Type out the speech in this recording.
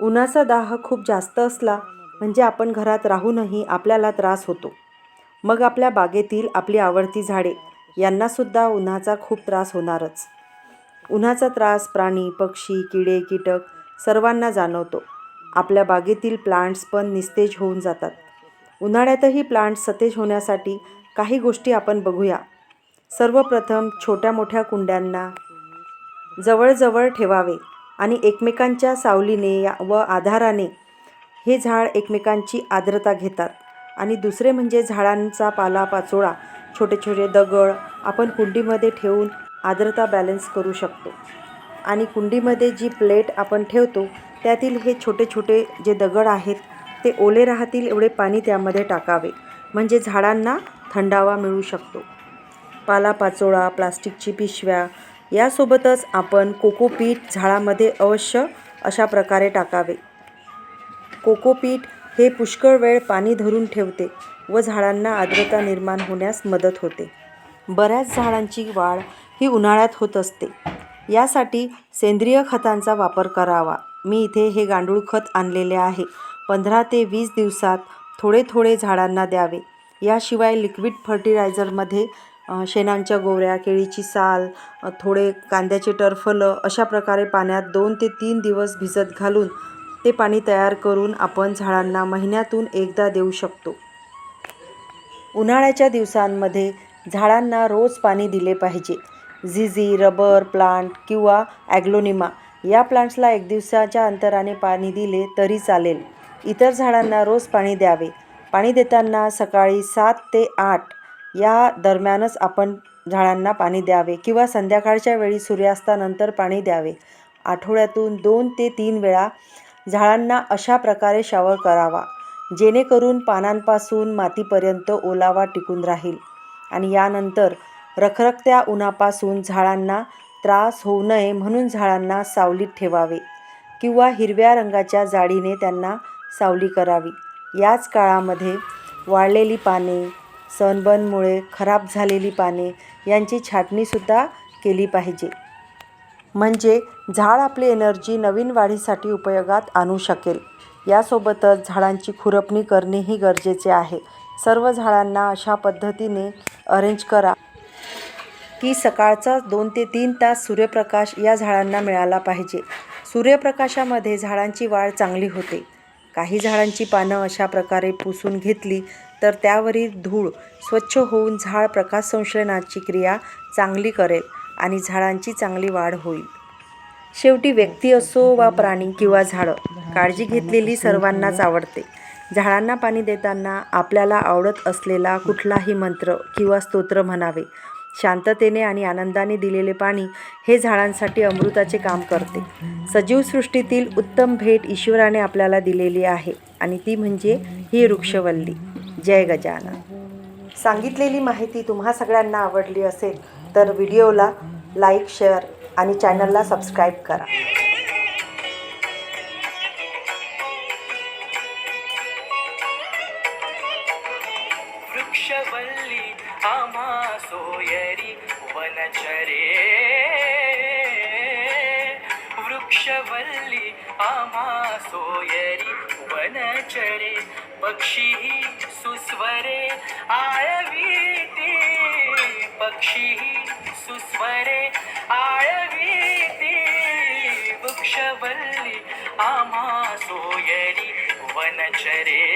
उन्हाचा दाह खूप जास्त असला म्हणजे आपण घरात राहूनही आपल्याला त्रास होतो. मग आपल्या बागेतील आपली आवडती झाडे यांनासुद्धा उन्हाचा खूप त्रास होणारच. उन्हाचा त्रास प्राणी पक्षी किडे कीटक सर्वांना जाणवतो. आपल्या बागेतील प्लांट्स पण निस्तेज होऊन जातात. उन्हाळ्यातही प्लांट्स सतेज होण्यासाठी काही गोष्टी आपण बघूया. सर्वप्रथम छोट्या मोठ्या कुंड्यांना जवळजवळ ठेवावे. आणि एकमेकांच्या सावलीने या- व आधाराने हे झाड एकमेकांची आर्द्रता घेतात. आणि दुसरे म्हणजे झाडांचा पालापाचोळा छोटे छोटे दगड आपण कुंडीमध्ये ठेवून आर्द्रता बॅलन्स करू शकतो. आणि कुंडीमध्ये जी प्लेट आपण ठेवतो त्यातील हे छोटे छोटे जे दगड आहेत ते ओले राहतील एवढे पाणी त्यामध्ये टाकावे. म्हणजे झाडांना थंडावा मिळू शकतो. पालापाचोळा प्लास्टिकची पिशव्या यासोबतच आपण कोकोपीट झाडामध्ये अवश्य अशा प्रकारे टाकावे. कोकोपीट हे पुष्कळ वेळ पाणी धरून ठेवते व झाडांना आर्द्रता निर्माण होण्यास मदत होते. बऱ्याच झाडांची वाढ ही उन्हाळ्यात होत असते. यासाठी सेंद्रिय खतांचा वापर करावा. मी इथे हे गांडूळ खत आणलेले आहे. पंधरा ते वीस दिवसात थोडे थोडे झाडांना द्यावे. याशिवाय लिक्विड फर्टिलायझरमध्ये शेणांच्या गोवऱ्या केळीची साल थोडे कांद्याचे टरफलं अशा प्रकारे पाण्यात दोन ते तीन दिवस भिजत घालून ते पाणी तयार करून आपण झाडांना महिन्यातून एकदा देऊ शकतो. उन्हाळ्याच्या दिवसांमध्ये झाडांना रोज पाणी दिले पाहिजे. झिझी रबर प्लांट किंवा ॲग्लोनिमा या प्लांट्सला एक दिवसाच्या अंतराने पाणी दिले तरी चालेल. इतर झाडांना रोज पाणी द्यावे. पाणी देताना सकाळी सात ते आठ या दरम्यानच आपण झाडांना पाणी द्यावे किंवा संध्याकाळच्या वेळी सूर्यास्तानंतर पाणी द्यावे. आठवड्यातून दोन ते तीन वेळा झाडांना अशा प्रकारे शावर करावा जेणेकरून पानांपासून मातीपर्यंत ओलावा टिकून राहील. आणि यानंतर रखरखत्या उन्हापासून झाडांना त्रास होऊ नये म्हणून झाडांना सावलीत ठेवावे किंवा हिरव्या रंगाच्या जाडीने त्यांना सावली करावी. याच काळामध्ये वाळलेली पाने सनबर्नमुळे खराब झालेली पाने यांची छाटणीसुद्धा केली पाहिजे. म्हणजे झाड आपली एनर्जी नवीन वाढीसाठी उपयोगात आणू शकेल. यासोबतच झाडांची खुरपणी करणेही गरजेचे आहे. सर्व झाडांना अशा पद्धतीने अरेंज करा की सकाळचा दोन ते तीन तास सूर्यप्रकाश या झाडांना मिळाला पाहिजे. सूर्यप्रकाशामध्ये झाडांची वाढ चांगली होते. काही झाडांची पानं अशा प्रकारे पुसून घेतली तर त्यावरील धूळ स्वच्छ होऊन झाड प्रकाश संश्लेषणाची क्रिया चांगली करेल आणि झाडांची चांगली वाढ होईल. शेवटी व्यक्ती असो वा प्राणी किंवा झाडं काळजी घेतलेली सर्वांनाच आवडते. झाडांना पाणी देताना आपल्याला आवडत असलेला कुठलाही मंत्र किंवा स्तोत्र म्हणावे. शांततेने आणि आनंदाने दिलेले पाणी हे झाडांसाठी अमृताचे काम करते. सजीव सृष्टीतील उत्तम भेट ईश्वराने आपल्याला दिलेली आहे आणि ती म्हणजे ही वृक्षवल्ली. जय गजानन. सांगितलेली माहिती तुम्हा सगळ्यांना आवडली असेल तर व्हिडिओला लाईक शेअर आणि चॅनलला सबस्क्राईब करा. वृक्षवल्ली आमा सोयरी वनचरे. वल्ली आम्हा सोयरी वनचरे पक्षी सुस्वरे आळवीते पक्षी सुस्वरे आळवीते वृक्षवल्ली आम्हा सोयरी वनचरे.